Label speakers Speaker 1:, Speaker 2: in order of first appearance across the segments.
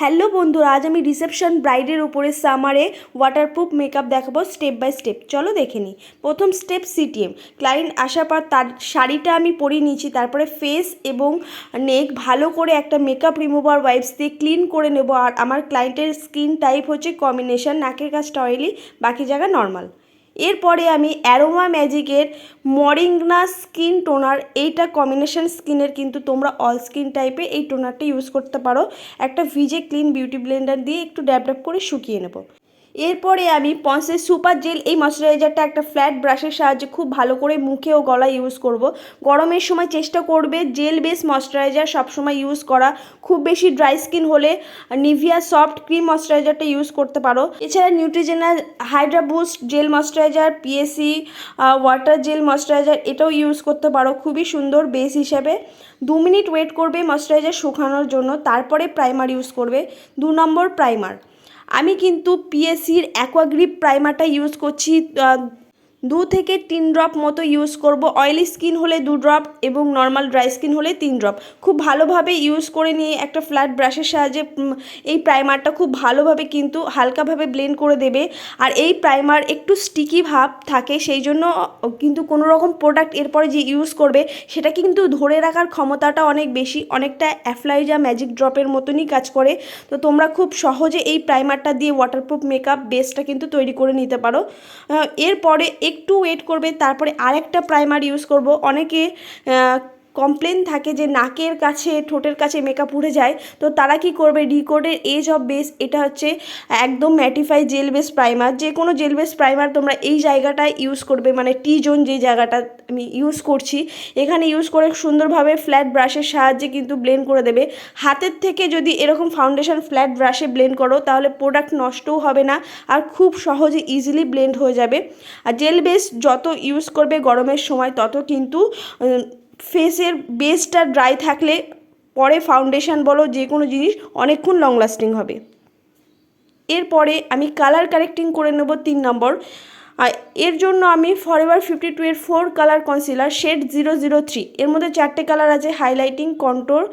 Speaker 1: Hello বন্ধুরা, আজ আমি রিসেপশন ব্রাইডের উপরে সামারে ওয়াটারপ্রুফ মেকআপ দেখাবো স্টেপ বাই স্টেপ চলো দেখে নিই প্রথম স্টেপ সিটিএম ক্লায়েন্ট আসার পর তার শাড়িটা আমি পরিয়ে নিয়েছি, তারপরে ফেস এবং নেক ভালো করে একটা মেকআপ রিমুভার ওয়াইপস দিয়ে ক্লিন করে নেব। আর আমার ক্লায়েন্টের স্কিন টাইপ হচ্ছে কম্বিনেশন নাকের কাজটা অয়েলি বাকি জায়গা নর্মাল এরপরে আমি অ্যারোমা ম্যাজিকের মরিংনা স্কিন টোনার, এইটা কম্বিনেশন স্কিনের কিন্তু তোমরা অল স্কিন টাইপে এই টোনারটা ইউজ করতে পারো। একটা ভিজে ক্লিন বিউটি ব্লেন্ডার দিয়ে একটু ড্যাপ ড্যাপ করে শুকিয়ে নেব। এরপরে আমি পন্সের সুপার জেল এই ময়শ্চারাইজারটা একটা ফ্ল্যাট ব্রাশের সাহায্যে খুব ভালো করে মুখে ও গলায় ইউজ করব। গরমের সময় চেষ্টা করবে জেল বেস ময়শ্চারাইজার সবসময় ইউজ করা। খুব বেশি ড্রাই স্কিন হলে নিভিয়া সফট ক্রিম ময়শ্চারাইজারটা ইউজ করতে পারো। এছাড়া নিউট্রিজেনার hydro boost gel moisturiser PAC water gel moisturiser এটাও ইউজ করতে পারো। খুবই সুন্দর বেস হিসেবে। দু মিনিট ওয়েট করবে ময়শ্চারাইজার শুকানোর জন্য। তারপরে প্রাইমার ইউজ করবে। দু নম্বর প্রাইমার। আমি কিন্তু পিএসির অ্যাকোয়াগ্রিপ প্রাইমারটা ইউজ করছি দু থেকে তিন ড্রপ মতো ইউজ করব। অয়েলি স্কিন হলে দু ড্রপ এবং নর্মাল ড্রাই স্কিন হলে তিন ড্রপ। খুব ভালোভাবে ইউজ করে নিয়ে একটা ফ্ল্যাট ব্রাশের সাহায্যে এই প্রাইমারটা খুব ভালোভাবে কিন্তু হালকাভাবে ব্লেন্ড করে দেবে। আর এই প্রাইমার একটু স্টিকি ভাব থাকে, সেই জন্য কিন্তু কোনো রকম প্রোডাক্ট এরপরে যে ইউজ করবে, সেটা কিন্তু ধরে রাখার ক্ষমতাটা অনেক বেশি। অনেকটা অ্যাফ্লাইজা ম্যাজিক ড্রপের মতনই কাজ করে। তো তোমরা খুব সহজে এই প্রাইমারটা দিয়ে ওয়াটারপ্রুফ মেকআপ বেসটা কিন্তু তৈরি করে নিতে পারো। এরপরে একটু ওয়েট করবে তারপরে আরেকটা প্রাইমার ইউজ করব। অনেকে কমপ্লেন থাকে যে নাকের কাছে, ঠোঁটের কাছে মেকআপ উঠে যায়, তো তারা কি করবে? ডিকোডের এজ অফ বেস এটা হচ্ছে একদম ম্যাটিফাই জেল বেস প্রাইমার যে কোনো জেল বেস প্রাইমার তোমরা এই জায়গাটায় ইউজ করবে মানে টি জোন যে জায়গাটা আমি ইউজ করছি, এখানে ইউজ করে সুন্দরভাবে ফ্ল্যাট ব্রাশের সাহায্যে কিন্তু ব্লেন্ড করে দেবে। হাতের থেকে যদি এরকম ফাউন্ডেশন ফ্ল্যাট ব্রাশে ব্লেন্ড করো, তাহলে প্রোডাক্ট নষ্টও হবে না আর খুব সহজে ইজিলি ব্লেন্ড হয়ে যাবে। আর জেল বেস যত ইউজ করবে গরমের সময়, তত কিন্তু ফেসের বেসটা ড্রাই থাকলে পরে ফাউন্ডেশন বলো যে কোনো জিনিস অনেকক্ষণ লং লাস্টিং হবে। এরপরে আমি কালার কারেক্টিং করে নেব তিন নম্বর। এর জন্য আমি ফরএভার ফিফটি টু এর four colour concealer shade zero zero three এর মধ্যে চারটে কালার আছে হাইলাইটিং কন্ট্রোল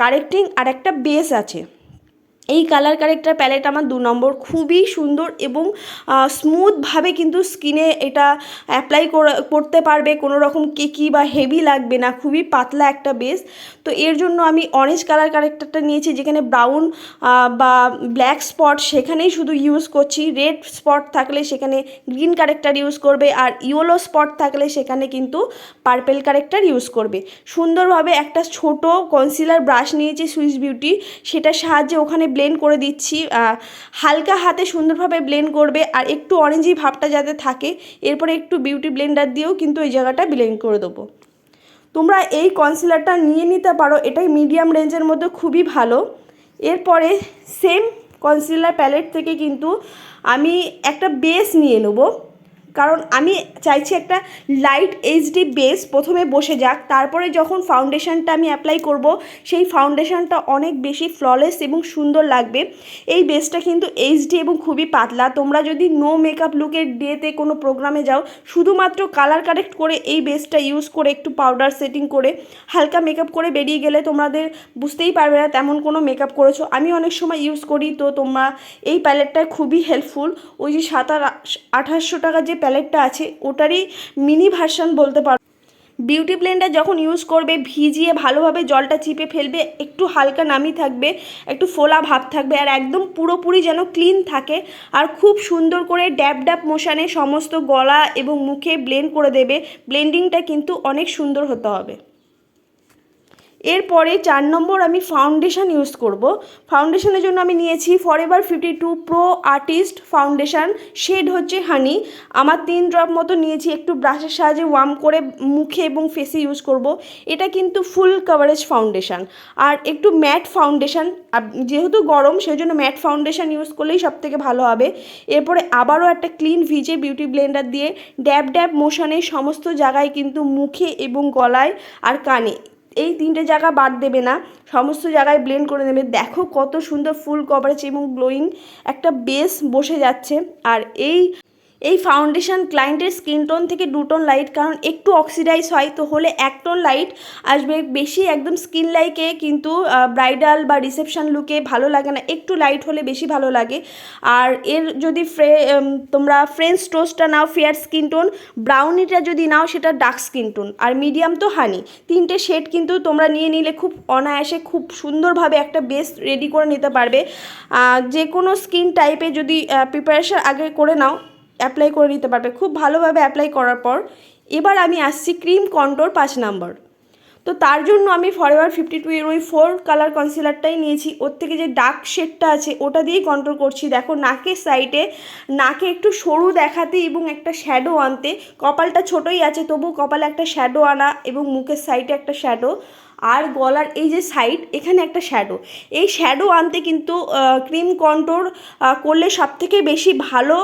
Speaker 1: কারেক্টিং আর একটা বেস আছে। এই কালার কারেক্টার প্যালেট আমার দু নম্বর। খুবই সুন্দর এবং স্মুথভাবে কিন্তু স্কিনে এটা অ্যাপ্লাই করতে পারবে। কোনো রকম কেকি বা হেভি লাগবে না। খুবই পাতলা একটা বেস তো এর জন্য আমি অরেঞ্জ কালার কারেক্টারটা নিয়েছি, যেখানে ব্রাউন বা ব্ল্যাক স্পট সেখানেই শুধু ইউজ করছি। রেড স্পট থাকলে সেখানে গ্রিন কারেক্টার ইউজ করবে আর ইয়েলো স্পট থাকলে সেখানে কিন্তু পার্পেল কারেক্টার ইউজ করবে। সুন্দরভাবে একটা ছোট কনসিলার ব্রাশ নিয়েছি সুইস বিউটি সেটার সাহায্যে ওখানে ব্লেন্ড করে দিচ্ছি হালকা হাতে সুন্দরভাবে ব্লেন্ড করবে আর একটু অরেঞ্জি ভাবটা যাতে থাকে, এরপরে একটু বিউটি ব্লেন্ডার দিয়েও কিন্তু এই জায়গাটা ব্লেন্ড করে দেবো। তোমরা এই কনসিলারটা নিয়ে নিতে পারো, এটাই মিডিয়াম রেঞ্জের মধ্যে খুবই ভালো। এরপরে সেম কনসিলার প্যালেট থেকে কিন্তু আমি একটা বেস নিয়ে নেব। কারণ আমি চাইছি একটা লাইট এইচডি বেস প্রথমে বসে যাক, তারপরে যখন ফাউন্ডেশনটা আমি অ্যাপ্লাই করব, সেই ফাউন্ডেশনটা অনেক বেশি ফ্ললেস এবং সুন্দর লাগবে। এই বেসটা কিন্তু এইচডি এবং খুবই পাতলা। তোমরা যদি নো মেকআপ লুকের ডেতে কোনো প্রোগ্রামে যাও, শুধুমাত্র কালার কারেক্ট করে এই বেসটা ইউজ করে, একটু পাউডার সেটিং করে, হালকা মেকআপ করে বেরিয়ে গেলে তোমাদের বুঝতেই পারবে না তেমন কোনো মেকআপ করেছ। আমি অনেক সময় ইউজ করি, তো তোমরা এই প্যালেটটা খুবই হেল্পফুল ওই যে সাতার আঠাশশো টাকা যে প্যালেটটা আছে, ওটারই মিনি ভার্সন বলতে পারো। বিউটি ব্লেন্ডার যখন ইউজ করবে, ভিজিয়ে ভালোভাবে জলটা চিপে ফেলবে, একটু হালকা নামি থাকবে, একটু ফোলা ভাব থাকবে, আর একদম পুরোপুরি যেন ক্লিন থাকে, আর খুব সুন্দর করে ড্যাপ ড্যাপ মোশানে সমস্ত গলা এবং মুখে ব্লেন্ড করে দেবে ব্লেন্ডিংটা কিন্তু অনেক সুন্দর হতে হবে। এরপরে চার নম্বর আমি ফাউন্ডেশান ইউজ করব। ফাউন্ডেশনের জন্য আমি নিয়েছি forever fifty two pro artist foundation shade হচ্ছে হানি আমার তিন ড্রপ মতো নিয়েছি, একটু ব্রাশের সাহায্যে ওয়ার্ম করে মুখে এবং ফেসে ইউজ করব। এটা কিন্তু ফুল কাভারেজ ফাউন্ডেশান আর একটু ম্যাট ফাউন্ডেশন যেহেতু গরম সেই জন্য ম্যাট ফাউন্ডেশান ইউজ করলেই সব থেকে ভালো হবে। এরপরে আবারও একটা ক্লিন ভিজে বিউটি ব্লেন্ডার দিয়ে ড্যাব ড্যাব মোশনে সমস্ত জায়গায় কিন্তু মুখে এবং গলায় আর কানে এই তিনটে জায়গা বাদ দেবে না। সমস্ত জায়গায় ব্লেন্ড করে নেবে। দেখো কত সুন্দর ফুল কভারেজ এবং গ্লোয়িং একটা বেস বসে যাচ্ছে। আর এই এই ফাউন্ডেশন ক্লায়েন্টের স্কিন টোন থেকে দু টোন লাইট কারণ একটু অক্সিডাইজ হয়, তো হলে এক টোন লাইট আসবে। বেশি একদম স্কিন লাইকে কিন্তু ব্রাইডাল বা রিসেপশন লুকে ভালো লাগে না। একটু লাইট হলে বেশি ভালো লাগে। আর এর যদি ফ্রে তোমরা ফ্রেঞ্চ টোস্টটা নাও ফেয়ার স্কিন টোন ব্রাউনিটা যদি নাও, সেটা ডার্ক স্কিন টোন আর মিডিয়াম তো হানি তিনটে শেড কিন্তু তোমরা নিয়ে নিলে খুব অনায়াসে খুব সুন্দরভাবে একটা বেস রেডি করে নিতে পারবে। যে কোনো স্কিন টাইপে যদি প্রিপারেশন আগে করে নাও অ্যাপ্লাই করে নিতে পারবে। খুব ভালোভাবে অ্যাপ্লাই করার পর এবার আমি আসছি ক্রিম কন্টোর পাঁচ নাম্বার তো তার জন্য আমি ফরএভার ফিফটি টু এর ওই ফোর কালার কনসিলারটাই নিয়েছি। ওর থেকে যে ডার্ক শেডটা আছে, ওটা দিয়েই কন্ট্রোল করছি। দেখো নাকের সাইডে নাকে একটু সরু দেখাতে এবং একটা শ্যাডো আনতে। কপালটা ছোটোই আছে তবু কপালে একটা শ্যাডো আনা এবং মুখের সাইডে একটা শ্যাডো আর গলার এই যে সাইড এখানে একটা শ্যাডো এই শ্যাডো আনতে কিন্তু ক্রিম কন্ট্রোর করলে সব থেকে বেশি ভালো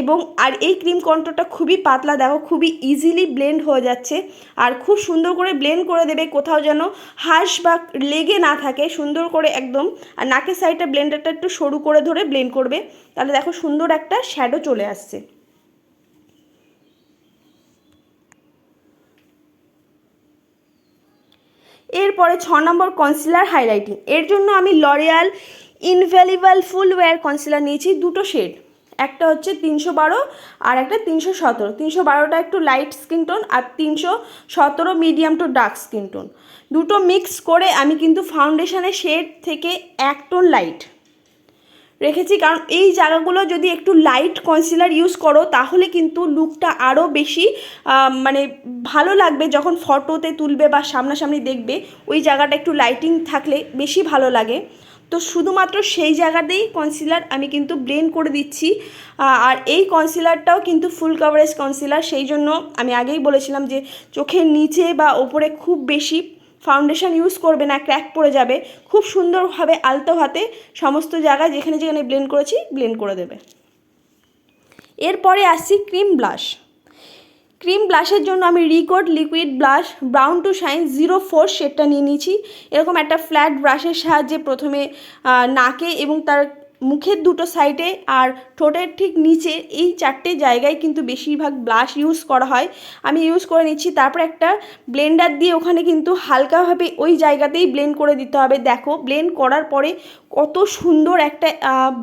Speaker 1: এবং আর এই ক্রিম কন্ট্রোরটা খুবই পাতলা, দেখো খুবই ইজিলি ব্লেন্ড হয়ে যাচ্ছে। আর খুব সুন্দর করে ব্লেন্ড করে দেবে, কোথাও যেন হাঁস বা লেগে না থাকে, সুন্দর করে একদম। আর নাকের সাইডটা ব্লেন্ডারটা একটু সরু করে ধরে ব্লেন্ড করবে। তাহলে দেখো সুন্দর একটা শ্যাডো চলে আসছে। এরপরে ছ নম্বর কনসিলার হাইলাইটিং এর জন্য আমি L'Oreal Infallible full wear concealer নিয়েছি দুটো শেড একটা হচ্ছে তিনশো বারো আর একটা তিনশো সতেরো। তিনশো বারোটা একটু লাইট স্কিন টোন আর তিনশো সতেরো medium to dark skin tone দুটো মিক্স করে আমি কিন্তু ফাউন্ডেশনের শেড থেকে এক টোন লাইট রেখেছি। কারণ এই জায়গাগুলো যদি একটু লাইট কনসিলার ইউজ করো, তাহলে কিন্তু লুকটা আরও বেশি মানে ভালো লাগবে যখন ফটোতে তুলবে বা সামনাসামনি দেখবে। ওই জায়গাটা একটু লাইটিং থাকলে বেশি ভালো লাগে। তো শুধুমাত্র সেই জায়গাতেই কনসিলার আমি কিন্তু ব্লেন্ড করে দিচ্ছি। আর এই কনসিলারটাও কিন্তু ফুল কাভারেজ কনসিলার সেই জন্য আমি আগেই বলেছিলাম যে চোখের নিচে বা ওপরে খুব বেশি ফাউন্ডেশন ইউজ করবে না ক্র্যাক পড়ে যাবে, খুব সুন্দরভাবে আলতো হাতে সমস্ত জায়গায় যেখানে যেখানে ব্লেন্ড করেছি ব্লেন্ড করে দেবে। এরপরে আসছি ক্রিম ব্লাশ ক্রিম ব্লাশের জন্য আমি Recode liquid blush brown to shine zero four শেডটা নিয়ে নিয়েছি। এরকম একটা ফ্ল্যাট ব্রাশের সাহায্যে প্রথমে নাকে এবং তার মুখের দুটো সাইডে আর ঠোঁটের ঠিক নিচে এই চারটে জায়গায় কিন্তু বেশিরভাগ ব্লাশ ইউজ করা হয়। আমি ইউজ করে নিচ্ছি। তারপর একটা ব্লেন্ডার দিয়ে ওখানে কিন্তু হালকাভাবে ওই জায়গাতেই ব্লেন্ড করে দিতে হবে। দেখো, ব্লেন্ড করার পরে কত সুন্দর একটা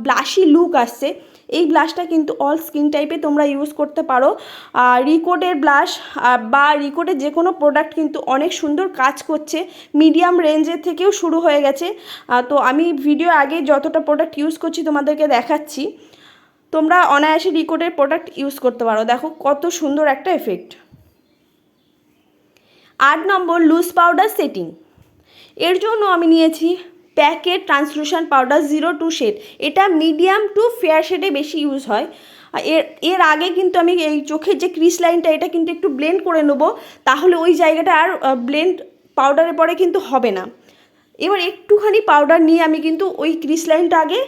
Speaker 1: ব্লাশি লুক আসছে। এই ব্লাশটা কিন্তু অল স্কিন টাইপে তোমরা ইউজ করতে পারো। রিকোডের ব্লাশ বা রিকোডের যে কোনো প্রোডাক্ট কিন্তু অনেক সুন্দর কাজ করছে। মিডিয়াম রেঞ্জের থেকেও শুরু হয়ে গেছে। তো আমি ভিডিও আগে যতটা প্রোডাক্ট ইউজ করছি তোমাদেরকে দেখাচ্ছি। তোমরা অনায়াসে রিকোডের প্রোডাক্ট ইউজ করতে পারো। দেখো কত সুন্দর একটা এফেক্ট আট নম্বর লুজ পাউডার সেটিং এর জন্য আমি নিয়েছি packet translucent powder zero two shade. এটা মিডিয়াম টু ফেয়ার শেডে বেশি ইউজ হয়। এর এর আগে কিন্তু আমি এই চোখের যে ক্রিস লাইনটা, এটা কিন্তু একটু ব্লেন্ড করে নেব। তাহলে ওই জায়গাটা আর ব্লেন্ড পাউডারের পরে কিন্তু হবে না। এবার একটুখানি পাউডার নিয়ে আমি কিন্তু ওই ক্রিস লাইনটা আগে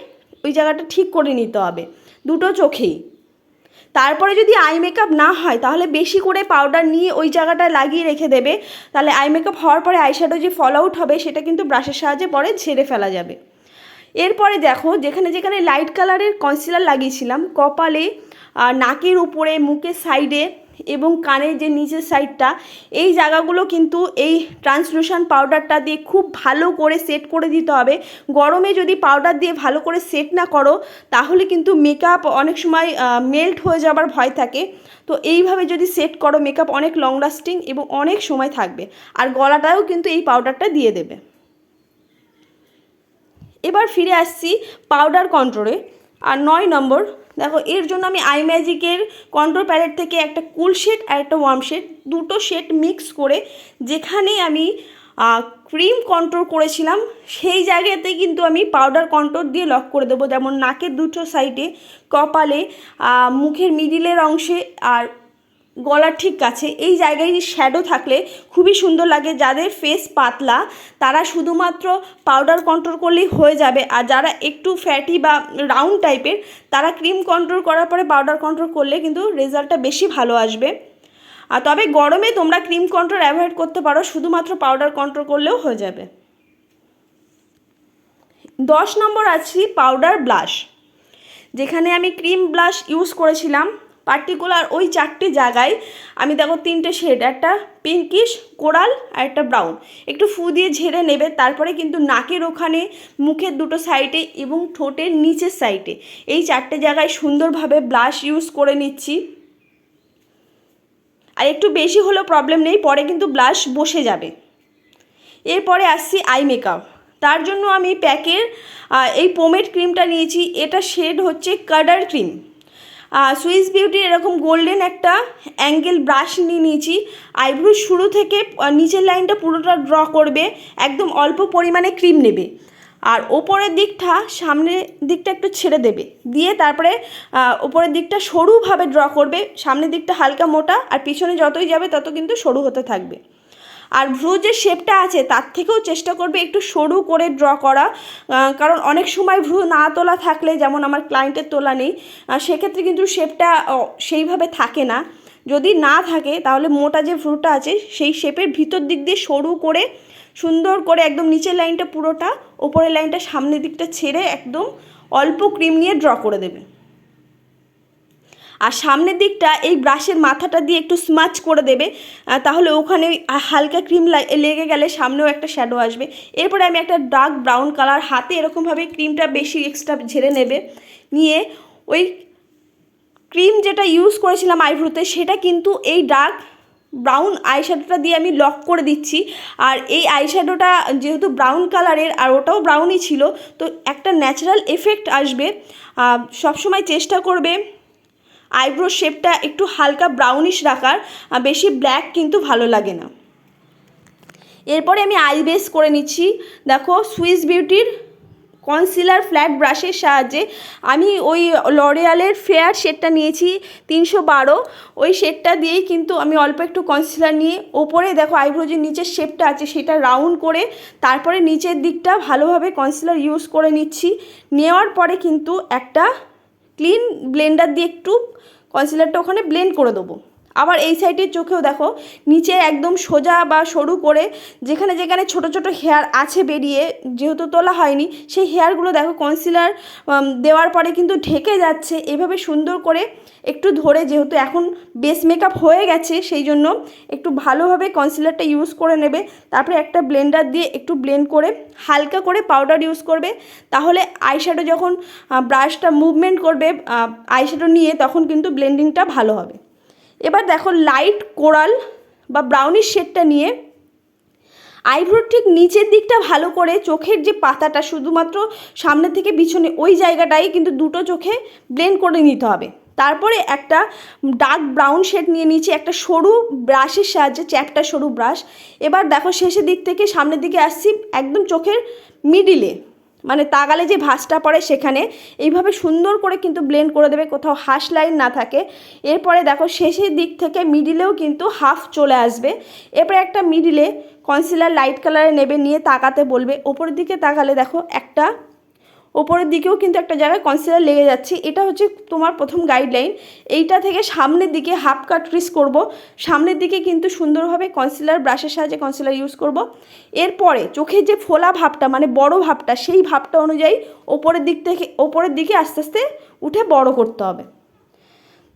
Speaker 1: ওই জায়গাটা ঠিক করে নিতে হবে। দুটো চোখেই। তারপরে যদি আই মেকআপ না হয়, তাহলে বেশি করে পাউডার নিয়ে ওই জায়গাটা লাগিয়ে রেখে দেবে। তাহলে আই মেকআপ হওয়ার পরে আইশ্যাডো যে ফল আউট হবে, সেটা কিন্তু ব্রাশের সাহায্যে পরে ঝেড়ে ফেলা যাবে। এরপরে দেখো, যেখানে যেখানে লাইট কালারের কনসিলার লাগিয়েছিলাম, কপালে নাকের উপরে, মুখের সাইডে এবং কানের যে নিচের সাইডটা এই জায়গাগুলো কিন্তু এই ট্রান্সলুশন পাউডারটা দিয়ে খুব ভালো করে সেট করে দিতে হবে। গরমে যদি পাউডার দিয়ে ভালো করে সেট না করো, তাহলে কিন্তু মেকআপ অনেক সময় মেল্ট হয়ে যাবার ভয় থাকে। তো এইভাবে যদি সেট করো মেকআপ অনেক লং লাস্টিং এবং অনেক সময় থাকবে। আর গলাটাও কিন্তু এই পাউডারটা দিয়ে দেবে। এবার ফিরে আসছি পাউডার কন্ট্রোলে আর নয় নম্বর দেখো, এর জন্য আমি আই ম্যাজিকের কন্ট্রোল প্যালেট থেকে একটা কুল শেড আর একটা ওয়ার্ম শেড দুটো শেড মিক্স করে যেখানে আমি ক্রিম কন্ট্রোল করেছিলাম, সেই জায়গাতে কিন্তু আমি পাউডার কন্ট্রোল দিয়ে লক করে দেবো। যেমন নাকের দুটো সাইডে কপালে মুখের মিডিলের অংশে আর গলার ঠিক কাছে। এই জায়গায় শ্যাডো থাকলে খুবই সুন্দর লাগে। যাদের ফেস পাতলা, তারা শুধুমাত্র পাউডার কন্ট্রোল করলেই হয়ে যাবে। আর যারা একটু ফ্যাটি বা রাউন্ড টাইপের তারা ক্রিম কন্ট্রোল করার পরে পাউডার কন্ট্রোল করলে কিন্তু রেজাল্টটা বেশি ভালো আসবে। আর তবে গরমে তোমরা ক্রিম কন্ট্রোল অ্যাভয়েড করতে পারো, শুধুমাত্র পাউডার কন্ট্রোল করলেও হয়ে যাবে। দশ নম্বর আছি পাউডার ব্লাশ যেখানে আমি ক্রিম ব্লাশ ইউজ করেছিলাম। পার্টিকুলার ওই চারটে জায়গায় আমি দেখো তিনটে শেড একটা পিঙ্কিশ কোরাল আর একটা ব্রাউন একটু ফু দিয়ে ঝেড়ে নেবে, তারপরে কিন্তু নাকের ওখানে, মুখের দুটো সাইডে এবং ঠোঁটের নিচের সাইডে এই চারটে জায়গায় সুন্দরভাবে ব্লাশ ইউজ করে নিচ্ছি। আর একটু বেশি হলেও প্রবলেম নেই, পরে কিন্তু ব্লাশ বসে যাবে। এরপরে আসছি আই মেকআপ তার জন্য আমি প্যাকের এই পোমেড ক্রিমটা নিয়েছি। এটা শেড হচ্ছে কাডার ক্রিম সুইস বিউটির এরকম গোল্ডেন একটা অ্যাঙ্গেল ব্রাশ নিয়ে নিয়েছি। আইব্রো শুরু থেকে নিচের লাইনটা পুরোটা ড্র করবে, একদম অল্প পরিমাণে ক্রিম নেবে। আর ওপরের দিকটা, সামনের দিকটা একটু ছেড়ে দেবে। দিয়ে তারপরে ওপরের দিকটা সরুভাবে ড্র করবে। সামনের দিকটা হালকা মোটা, আর পিছনে যতই যাবে, তত কিন্তু সরু হতে থাকবে। আর ভ্রু যে শেপটা আছে, তার থেকেও চেষ্টা করবে একটু সরু করে ড্র করা। কারণ অনেক সময় ভ্রু না তোলা থাকলে, যেমন আমার ক্লায়েন্টের তোলা নেই সেক্ষেত্রে কিন্তু শেপটা সেইভাবে থাকে না। যদি না থাকে, তাহলে মোটা যে ভ্রুটা আছে, সেই শেপের ভিতর দিক দিয়ে সরু করে, সুন্দর করে একদম নিচের লাইনটা পুরোটা, ওপরের লাইনটা সামনের দিকটা ছেড়ে একদম অল্প ক্রিম নিয়ে ড্র করে দেবে। আর সামনের দিকটা এই ব্রাশের মাথাটা দিয়ে একটু স্মাচ করে দেবে তাহলে ওখানে হালকা ক্রিম লেগে গেলে সামনেও একটা শ্যাডো আসবে। এরপরে আমি একটা ডার্ক ব্রাউন কালার হাতে এরকমভাবে ক্রিমটা বেশি এক্সট্রা ঝেড়ে নেবে। নিয়ে ওই ক্রিম যেটা ইউজ করেছিলাম আইব্রোতে, সেটা কিন্তু এই ডার্ক ব্রাউন আইশ্যাডোটা দিয়ে আমি লক করে দিচ্ছি। আর এই আইশ্যাডোটা যেহেতু ব্রাউন কালারের আর ওটাও ব্রাউনই ছিল, তো একটা ন্যাচারাল এফেক্ট আসবে। সবসময় চেষ্টা করবে আইব্রো শেপটা একটু হালকা ব্রাউনিশ রাখার বেশি ব্ল্যাক কিন্তু ভালো লাগে না। এরপরে আমি আই বেস করে নিচ্ছি। দেখো সুইস বিউটির কনসিলার ফ্ল্যাট ব্রাশের সাহায্যে আমি ওই লরিয়ালের ফেয়ার শেডটা নিয়েছি, তিনশো বারো। ওই শেডটা দিয়েই কিন্তু আমি অল্প একটু কনসিলার নিয়ে ওপরে দেখো আইব্রো যে নিচের শেপটা আছে সেটা রাউন্ড করে তারপরে নিচের দিকটা ভালোভাবে কনসিলার ইউজ করে নিচ্ছি। নেওয়ার পরে কিন্তু একটা ক্লিন ব্লেন্ডার দিয়ে একটু কনসিলারটা ওখানে ব্লেন্ড করে দেবো। আবার এই সাইডের চোখেও দেখো নিচে একদম সোজা বা সরু করে যেখানে যেখানে ছোট ছোট হেয়ার আছে বেরিয়ে, যেহেতু তোলা হয়নি, সেই হেয়ারগুলো দেখো কনসিলার দেওয়ার পরে কিন্তু ঢেকে যাচ্ছে। এভাবে সুন্দর করে একটু ধরে, যেহেতু এখন বেস মেকআপ হয়ে গেছে, সেই জন্য একটু ভালোভাবে কনসিলারটা ইউজ করে নেবে। তারপরে একটা ব্লেন্ডার দিয়ে একটু ব্লেন্ড করে, হালকা করে পাউডার ইউজ করবে। তাহলে আইশ্যাডো যখন ব্রাশটা মুভমেন্ট করবে আইশ্যাডো নিয়ে, তখন কিন্তু ব্লেন্ডিংটা ভালো হবে। এবার দেখো লাইট কোরাল বা ব্রাউনিশ শেডটা নিয়ে আইব্রোর ঠিক নিচের দিকটা ভালো করে চোখের যে পাতাটা শুধুমাত্র সামনে থেকে পিছনে ওই জায়গাটাই কিন্তু দুটো চোখে ব্লেন্ড করে নিতে হবে। তারপরে একটা ডার্ক ব্রাউন শেড নিয়ে নিয়েছি, একটা সরু ব্রাশের সাহায্যে, চ্যাপটা সরু ব্রাশ এবার দেখো শেষের দিক থেকে সামনের দিকে আসছি একদম চোখের মিডিলে মানে তাগালে যে ভাঁজটা পড়ে সেখানে এইভাবে সুন্দর করে কিন্তু ব্লেন্ড করে দেবে, কোথাও হাস লাইন না থাকে। এরপরে দেখো শেষের দিক থেকে মিডিলেও কিন্তু হাফ চলে আসবে। এরপরে একটা মিডিলে কনসিলার লাইট কালারে নেবে, নিয়ে তাকাতে বলবে। ওপরের দিকে তাকালে দেখো একটা ওপরের দিকেও কিন্তু একটা জায়গায় কনসিলার লেগে যাচ্ছে। এটা হচ্ছে তোমার প্রথম গাইডলাইন এইটা থেকে সামনের দিকে হাফ কাট ক্রিস করব। সামনের দিকে কিন্তু সুন্দরভাবে কনসিলার ব্রাশের সাহায্যে কনসিলার ইউজ করব। এরপরে চোখের যে ফোলা ভাবটা মানে বড় ভাবটা, সেই ভাবটা অনুযায়ী ওপরের দিক থেকে, ওপরের দিকে আস্তে আস্তে উঠে বড় করতে হবে।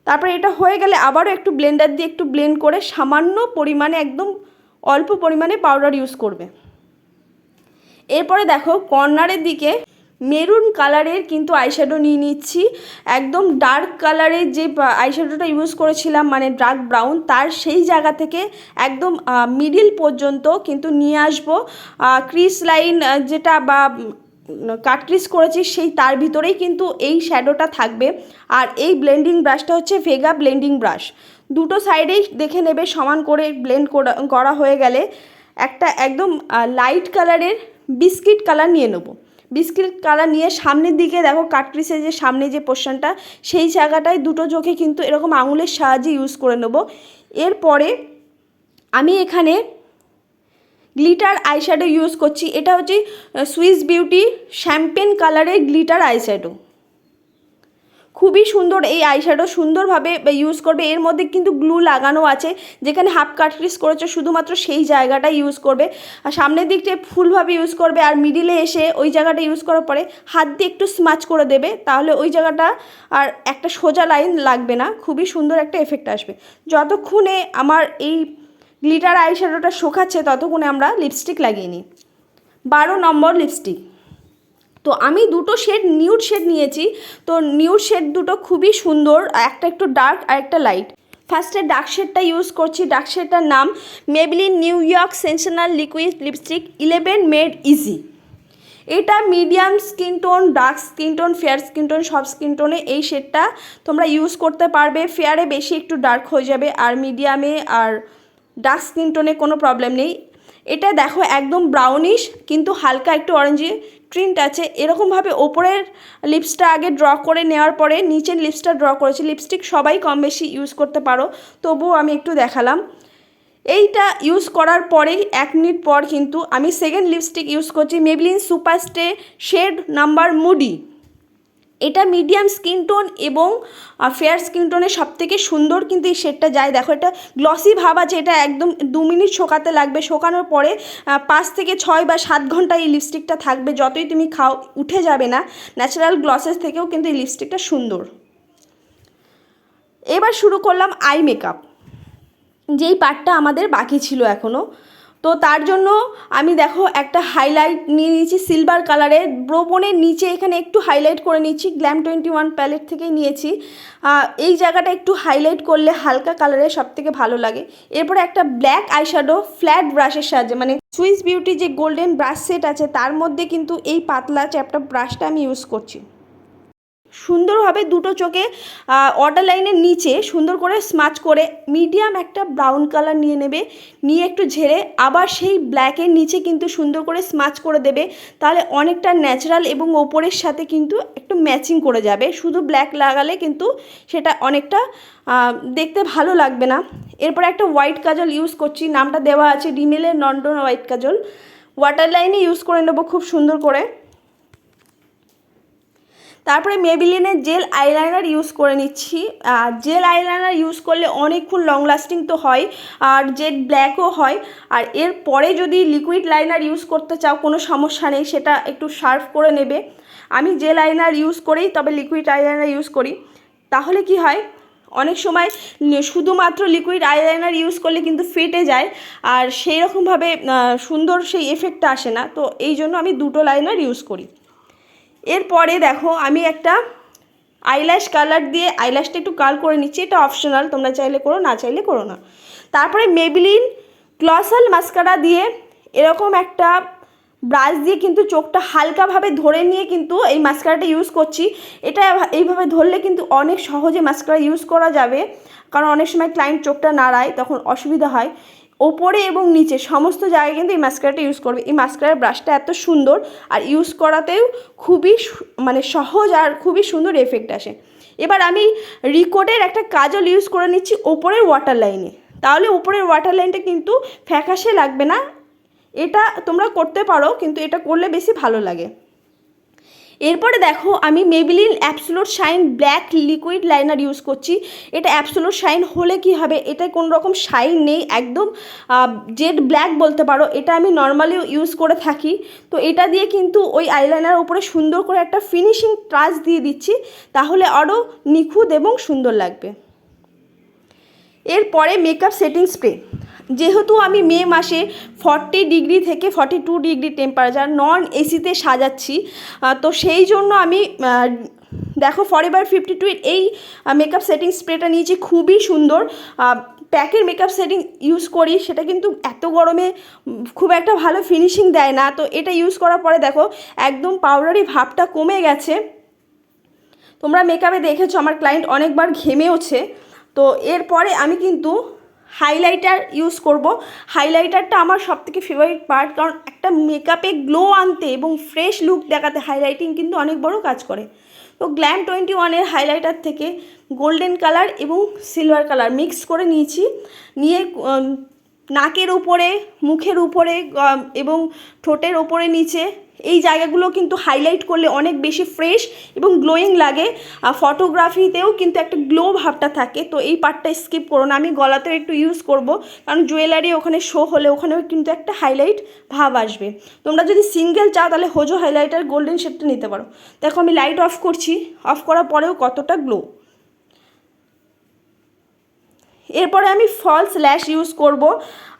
Speaker 1: তারপরে এটা হয়ে গেলে আবারও একটু ব্লেন্ডার দিয়ে একটু ব্লেন্ড করে সামান্য পরিমাণে, একদম অল্প পরিমাণে পাউডার ইউজ করবে। এরপরে দেখো কর্নারের দিকে মেরুন কালারের কিন্তু আইশ্যাডো নিয়ে নিচ্ছি। একদম ডার্ক কালারের যে আইশ্যাডোটা ইউজ করেছিলাম মানে ডার্ক ব্রাউন তার সেই জায়গা থেকে একদম মিডিল পর্যন্ত কিন্তু নিয়ে আসব। ক্রিস লাইন যেটা বা কাটক্রিস করেছি, সেই তার ভিতরেই কিন্তু এই শ্যাডোটা থাকবে। আর এই ব্লেন্ডিং ব্রাশটা হচ্ছে ভেগা ব্লেন্ডিং ব্রাশ দুটো সাইডেই দেখে নেবে, সমান করে ব্লেন্ড করা হয়ে গেলে। একটা একদম লাইট কালারের বিস্কিট কালার নিয়ে নেব। বিস্কিট কালার নিয়ে সামনের দিকে দেখো কাটক্রিসের যে সামনে যে পোর্শনটা, সেই জায়গাটায় দুটো চোখে কিন্তু এরকম আঙুলের সাহায্যে ইউজ করে নেব। এরপরে আমি এখানে গ্লিটার আইশ্যাডো ইউজ করছি। এটা হচ্ছে সুইস বিউটি শ্যাম্পেন কালারের গ্লিটার আইশ্যাডো খুবই সুন্দর, এই আইশ্যাডো সুন্দরভাবে ইউজ করবে। এর মধ্যে কিন্তু গ্লু লাগানো আছে, যেখানে হাফ কাট ক্রিস করেছে, শুধুমাত্র সেই জায়গাটা ইউজ করবে। আর সামনের দিকটা ফুলভাবে ইউজ করবে, আর মিডিলে এসে ওই জায়গাটা ইউজ করার পরে হাত দিয়ে একটু স্মাচ করে দেবে, তাহলে ওই জায়গাটা আর একটা সোজা লাইন লাগবে না, খুবই সুন্দর একটা এফেক্ট আসবে। যতক্ষণে আমার এই গ্লিটার আইশ্যাডোটা শোকাচ্ছে, ততক্ষণে আমরা লিপস্টিক লাগিয়ে নিই। বারো নম্বর লিপস্টিক তো আমি দুটো শেড নিউড শেড নিয়েছি। তো নিউড শেড দুটো খুবই সুন্দর, একটা একটু ডার্ক আর একটা লাইট ফার্স্টে ডার্ক শেডটা ইউজ করছি। ডার্ক শেডটার নাম Maybelline New York sensational liquid lipstick eleven made easy এটা medium skin tone dark skin tone fair skin tone সব স্কিন টোনে এই শেডটা তোমরা ইউজ করতে পারবে। ফেয়ারে বেশি একটু ডার্ক হয়ে যাবে আর মিডিয়ামে আর ডার্ক স্কিন টোনে কোনো প্রবলেম নেই। এটা দেখো একদম ব্রাউনিশ কিন্তু হালকা একটু অরেঞ্জি ট্রিন্ট আছে। এরকমভাবে ওপরের লিপসটা আগে ড্র করে নেওয়ার পরে নিচের লিপসটা ড্র করেছি। লিপস্টিক সবাই কম বেশি ইউজ করতে পারো। তবুও আমি একটু দেখালাম। এইটা ইউজ করার পরেই এক মিনিট পর কিন্তু আমি সেকেন্ড লিপস্টিক ইউজ করছি। Maybelline super stay shade number moody. এটা মিডিয়াম স্কিন টোন এবং ফেয়ার স্কিন টোনের সব থেকে সুন্দর কিন্তু এই শেডটা যায়। দেখো এটা গ্লসি ভাব আছে, এটা একদম দু মিনিট শোকাতে লাগবে। শোকানোর পরে পাঁচ থেকে ছয় বা সাত ঘণ্টা এই লিপস্টিকটা থাকবে। যতই তুমি খাও, উঠে যাবে না। ন্যাচারাল গ্লসেস থেকেও কিন্তু এই লিপস্টিকটা সুন্দর। এবার শুরু করলাম আই মেকআপ যেই পার্টটা আমাদের বাকি ছিল এখনও তো তার জন্য আমি দেখো একটা হাইলাইট নিয়ে নিয়েছি সিলভার কালারের ব্রোবনের নিচে এখানে একটু হাইলাইট করে নিচ্ছি গ্ল্যাম টোয়েন্টি ওয়ান প্যালেট থেকেই নিয়েছি। এই জায়গাটা একটু হাইলাইট করলে হালকা কালারের সব থেকে ভালো লাগে। এরপরে একটা ব্ল্যাক আইশ্যাডো ফ্ল্যাট ব্রাশের সাহায্যে মানে সুইস বিউটি যে গোল্ডেন ব্রাশ সেট আছে, তার মধ্যে কিন্তু এই পাতলা চ্যাপটা ব্রাশটা আমি ইউজ করছি। সুন্দরভাবে দুটো চোখে অর্ডার লাইনের নিচে সুন্দর করে স্মাচ করে মিডিয়াম একটা ব্রাউন কালার নিয়ে নেবে, নিয়ে একটু ঝেড়ে আবার সেই ব্ল্যাকের নিচে কিন্তু সুন্দর করে স্মাচ করে দেবে, তাহলে অনেকটা ন্যাচারাল এবং ওপরের সাথে কিন্তু একটু ম্যাচিং করে যাবে। শুধু ব্ল্যাক লাগালে কিন্তু সেটা অনেকটা দেখতে ভালো লাগবে না। এরপর একটা হোয়াইট কাজল ইউজ করছি, নামটা দেওয়া আছে ডিমেলের নন্ডন হোয়াইট কাজল। ওয়াটার লাইনে ইউজ করে নেব খুব সুন্দর করে। তারপরে মেবিলিনের জেল আইলাইনার ইউজ করে নিচ্ছি। আর জেল আইলাইনার ইউজ করলে অনেকক্ষণ লং লাস্টিং তো হয়, আর জেড ব্ল্যাকও হয়। আর এর পরে যদি লিকুইড লাইনার ইউজ করতে চাও, কোনো সমস্যা নেই, সেটা একটু শার্প করে নেবে। আমি জেল আইলাইনার ইউজ করেই তবে লিকুইড আইলাইনার ইউজ করি। তাহলে কি হয়, অনেক সময় শুধুমাত্র লিকুইড আইলাইনার ইউজ করলে কিন্তু ফেটে যায়, আর সেই রকমভাবে সুন্দর সেই এফেক্টটা আসে না। তো এই জন্য আমি দুটো লাইনার ইউজ করি। এরপরে দেখো আমি একটা আইল্যাশ কালার দিয়ে আইল্যাশটা একটু কাল করে নিচ্ছি। এটা অপশনাল তোমরা চাইলে করো, না চাইলে করো না। তারপরে মেবিলিন ক্লসাল মাস্কারা দিয়ে এরকম একটা ব্রাশ দিয়ে কিন্তু চোখটা হালকাভাবে ধরে নিয়ে কিন্তু এই মাস্কারাটা ইউজ করছি। এটা এইভাবে ধরলে কিন্তু অনেক সহজে মাস্কারা ইউজ করা যাবে। কারণ অনেক সময় ক্লায়েন্ট চোখটা নাড়ায়, তখন অসুবিধা হয়। ওপরে এবং নিচে, সমস্ত জায়গায় কিন্তু এই মাস্কারাটা ইউজ করবে। এই মাস্কারার ব্রাশটা এত সুন্দর আর ইউজ করাতেও খুবই মানে সহজ আর খুবই সুন্দর এফেক্ট আসে। এবার আমি রিকোটের একটা কাজল ইউজ করে নিচ্ছি ওপরের ওয়াটার লাইনে তাহলে উপরের ওয়াটার লাইনটা কিন্তু ফ্যাকাশে লাগবে না। এটা তোমরা করতে পারো, কিন্তু এটা করলে বেশি ভালো লাগে। এরপরে দেখো, আমি Maybelline absolute shine black liquid liner use করছি। এটা অ্যাপসুলোট শাইন হলে কি হবে? এটা কোনো রকম শাইন নেই, একদম জেড ব্ল্যাক বলতে পারো। এটা আমি নর্মালি ইউজ করে থাকি। তো এটা দিয়ে কিন্তু ওই আইলাইনার উপরে সুন্দর করে একটা ফিনিশিং টাচ দিয়ে দিচ্ছি, তাহলে আরও নিখুঁত এবং সুন্দর লাগবে। এরপরে মেকআপ সেটিং স্প্রে যেহেতু আমি মে মাসে ফর্টি ডিগ্রি থেকে forty two degree temperature non এসিতে সাজাচ্ছি তো সেই জন্য আমি দেখো দেখো ফরএভার ফিফটি টু এই মেকআপ সেটিং স্প্রেটা নিয়েছি, খুবই সুন্দর। প্যাকের মেকআপ সেটিং ইউজ করি, সেটা কিন্তু এত গরমে খুব একটা ভালো ফিনিশিং দেয় না। তো এটা ইউজ করার পরে দেখো, একদম পাউডারি ভাবটা কমে গেছে। তোমরা মেকআপে দেখেছ, আমার ক্লায়েন্ট অনেকবার ঘেমেওছে। তো এরপরে আমি কিন্তু হাইলাইটার ইউজ করব। হাইলাইটারটা আমার সবথেকে ফেভারিট পার্ট কারণ একটা মেকআপে গ্লো আনতে এবং ফ্রেশ লুক দেখাতে হাইলাইটিং কিন্তু অনেক বড় কাজ করে। তো গ্ল্যাম টোয়েন্টি ওয়ানের হাইলাইটার থেকে গোল্ডেন কালার এবং সিলভার কালার মিক্স করে নিয়েছি। নিয়ে নাকের উপরে, মুখের উপরে এবং ঠোঁটের ওপরে নিচে, এই জায়গাগুলো কিন্তু হাইলাইট করলে অনেক বেশি ফ্রেশ এবং গ্লোয়িং লাগে। আর ফটোগ্রাফিতেও কিন্তু একটা গ্লো ভাবটা থাকে, তো এই পার্টটা স্কিপ করো না। আমি গলাতেও একটু ইউজ করব, কারণ জুয়েলারি ওখানে শো হলে ওখানেও কিন্তু একটা হাইলাইট ভাব আসবে। তোমরা যদি সিঙ্গেল চাও, তাহলে হোজো হাইলাইটার গোল্ডেন শেডটা নিতে পারো। দেখো, আমি লাইট অফ করছি অফ করার পরেও কতটা গ্লো এরপরে আমি ফলস ল্যাশ ইউজ করব।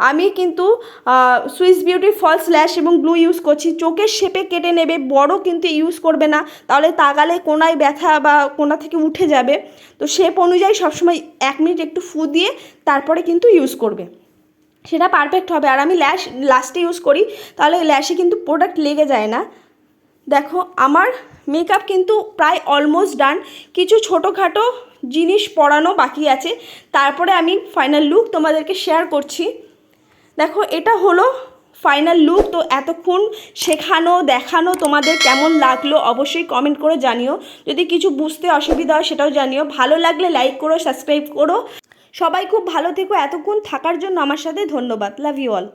Speaker 1: আমি কিন্তু সুইস বিউটি ফলস ল্যাশ এবং গ্লু ইউজ করছি। চোখের শেপে কেটে নেবে, বড় কিন্তু ইউজ করবে না। তাহলে তাগালে কোনায় ব্যথা বা কোনা থেকে উঠে যাবে। তো শেপ অনুযায়ী সবসময় এক মিনিট একটু ফু দিয়ে তারপরে কিন্তু ইউজ করবে। সেটা পারফেক্ট হবে। আর আমি ল্যাশ লাস্টে ইউজ করি। তাহলে ল্যাশে কিন্তু প্রোডাক্ট লেগে যায় না। দেখো, আমার মেকআপ কিন্তু প্রায় অলমোস্ট ডান কিছু ছোটোখাটো জিনিস পরানো বাকি আছে। তারপরে আমি ফাইনাল লুক তোমাদেরকে শেয়ার করছি। দেখো, এটা হলো ফাইনাল লুক তো এতক্ষণ শেখানো, দেখানো তোমাদের কেমন লাগল অবশ্যই কমেন্ট করে জানিও। যদি কিছু বুঝতে অসুবিধা হয় সেটাও জানিও। ভালো লাগলে লাইক করো সাবস্ক্রাইব করো। সবাই খুব ভালো থেকো। এতক্ষণ থাকার জন্য আমার সাথে ধন্যবাদ। Love you all